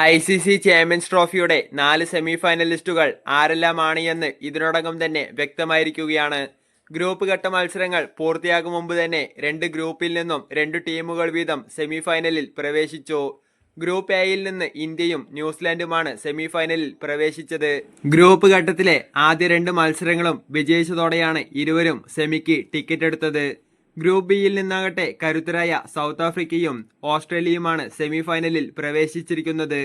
I C C champions ട്രോഫിയുടെ നാല് semi ഫൈനലിസ്റ്റുകൾ ആരെല്ലാമാണ് എന്ന് ഇതിനോടകം തന്നെ വ്യക്തമായിരിക്കുകയാണ്. ഗ്രൂപ്പ് ഘട്ട മത്സരങ്ങൾ പൂർത്തിയാകും മുമ്പ് തന്നെ രണ്ട് ഗ്രൂപ്പിൽ നിന്നും രണ്ട് ടീമുകൾ വീതം സെമി ഫൈനലിൽ പ്രവേശിച്ചു. ഗ്രൂപ്പ് എയിൽ നിന്ന് ഇന്ത്യയും ന്യൂസിലാൻഡുമാണ് സെമി ഫൈനലിൽ പ്രവേശിച്ചത്. ഗ്രൂപ്പ് ഘട്ടത്തിലെ ആദ്യ രണ്ട് മത്സരങ്ങളും വിജയിച്ചതോടെയാണ് ഇരുവരും സെമിക്ക് ടിക്കറ്റ് എടുത്തത്. ഗ്രൂപ്പ് ബിയിൽ നിന്നാകട്ടെ കരുത്തരായ സൗത്ത് ആഫ്രിക്കയും ഓസ്ട്രേലിയയുമാണ് സെമി ഫൈനലിൽ പ്രവേശിച്ചിരിക്കുന്നത്.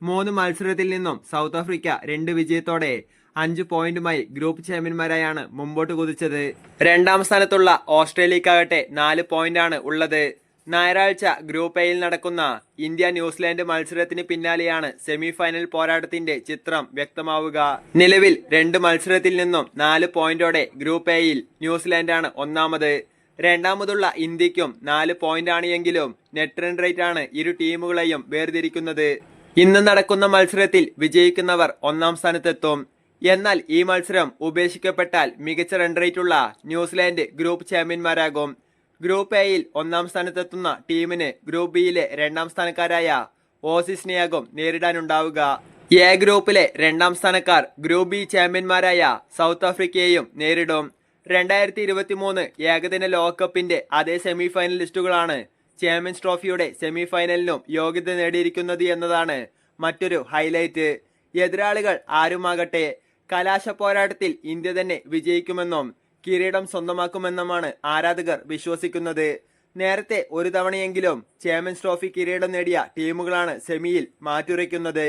മൂന്ന് മത്സരത്തിൽ നിന്നും സൗത്ത് ആഫ്രിക്ക രണ്ട് വിജയത്തോടെ അഞ്ച് പോയിന്റുമായി ഗ്രൂപ്പ് ചാമ്പ്യന്മാരായാണ് മുമ്പോട്ട് കുതിച്ചത്. രണ്ടാം സ്ഥാനത്തുള്ള ഓസ്ട്രേലിയക്കാകട്ടെ നാല് പോയിന്റാണ് ഉള്ളത്. ഞായറാഴ്ച ഗ്രൂപ്പ് എയിൽ നടക്കുന്ന ഇന്ത്യ ന്യൂസിലാൻഡ് മത്സരത്തിന് പിന്നാലെയാണ് സെമിഫൈനൽ പോരാട്ടത്തിന്റെ ചിത്രം വ്യക്തമാവുക. നിലവിൽ രണ്ട് മത്സരത്തിൽ നിന്നും നാല് പോയിന്റോടെ ഗ്രൂപ്പ് എയിൽ ന്യൂസിലാൻഡാണ് ഒന്നാമത്. രണ്ടാമതുള്ള ഇന്ത്യക്കും നാല് പോയിന്റാണ് എങ്കിലും നെറ്റ് റൺ റേറ്റ് ആണ് ഇരു ടീമുകളെയും വേർതിരിക്കുന്നത്. ഇന്ന് നടക്കുന്ന മത്സരത്തിൽ വിജയിക്കുന്നവർ ഒന്നാം സ്ഥാനത്തെത്തും. എന്നാൽ ഈ മത്സരം ഉപേക്ഷിക്കപ്പെട്ടാൽ മികച്ച റൺ റേറ്റ് ഉള്ള ന്യൂസിലാൻഡ് ഗ്രൂപ്പ് ചാമ്പ്യന്മാരാകും ഗ്രൂപ്പ് എയിൽ ഒന്നാം സ്ഥാനത്തെത്തുന്ന ടീമിന് ഗ്രൂപ്പ് ബിയിലെ രണ്ടാം സ്ഥാനക്കാരായ ഓസീസിനെയാകും നേരിടാനുണ്ടാവുക. എ ഗ്രൂപ്പിലെ രണ്ടാം സ്ഥാനക്കാർ ഗ്രൂപ്പ് ബി ചാമ്പ്യന്മാരായ സൗത്ത് ആഫ്രിക്കയെയും നേരിടും. രണ്ടായിരത്തി ഇരുപത്തി മൂന്ന് ഏകദിന ലോകകപ്പിന്റെ അതേ സെമി ഫൈനലിസ്റ്റുകളാണ് ചാമ്പ്യൻസ് ട്രോഫിയുടെ സെമി ഫൈനലിനും യോഗ്യത നേടിയിരിക്കുന്നത് എന്നതാണ് മറ്റൊരു ഹൈലൈറ്റ്. എതിരാളികൾ ആരുമാകട്ടെ കലാശ പോരാട്ടത്തിൽ ഇന്ത്യ തന്നെ വിജയിക്കുമെന്നും കിരീടം സ്വന്തമാക്കുമെന്നുമാണ് ആരാധകർ വിശ്വസിക്കുന്നത്. നേരത്തെ ഒരു തവണയെങ്കിലും ചാമ്പ്യൻസ് ട്രോഫി കിരീടം നേടിയ ടീമുകളാണ് സെമിയിൽ മാറ്റുരയ്ക്കുന്നത്.